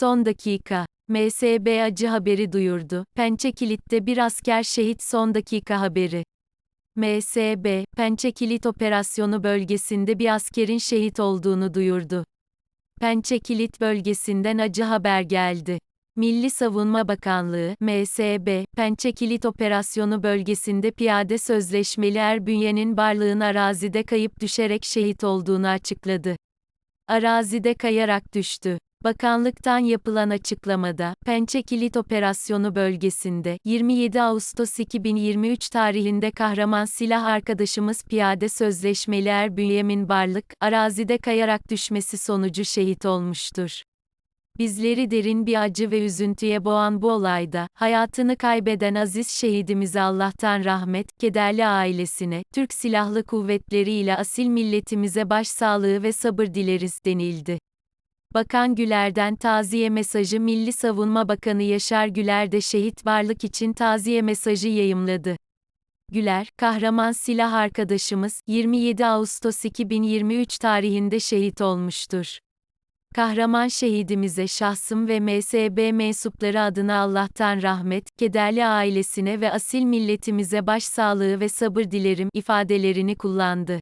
Son dakika. MSB acı haberi duyurdu. Pençekilit'te bir asker şehit son dakika haberi. MSB, Pençekilit operasyonu bölgesinde bir askerin şehit olduğunu duyurdu. Pençekilit bölgesinden acı haber geldi. Milli Savunma Bakanlığı, MSB, Pençekilit operasyonu bölgesinde piyade sözleşmeli Erbünye'nin Barlığın arazide kayıp düşerek şehit olduğunu açıkladı. Arazide kayarak düştü. Bakanlıktan yapılan açıklamada, Pençekilit operasyonu bölgesinde, 27 Ağustos 2023 tarihinde kahraman silah arkadaşımız piyade sözleşmeli Erbünyemin Barlık, arazide kayarak düşmesi sonucu şehit olmuştur. Bizleri derin bir acı ve üzüntüye boğan bu olayda, hayatını kaybeden aziz şehidimize Allah'tan rahmet, kederli ailesine, Türk Silahlı Kuvvetleri ile asil milletimize başsağlığı ve sabır dileriz denildi. Bakan Güler'den taziye mesajı Milli Savunma Bakanı Yaşar Güler de şehit varlık için taziye mesajı yayımladı. Güler, kahraman silah arkadaşımız, 27 Ağustos 2023 tarihinde şehit olmuştur. Kahraman şehidimize şahsım ve MSB mensupları adına Allah'tan rahmet, kederli ailesine ve asil milletimize başsağlığı ve sabır dilerim ifadelerini kullandı.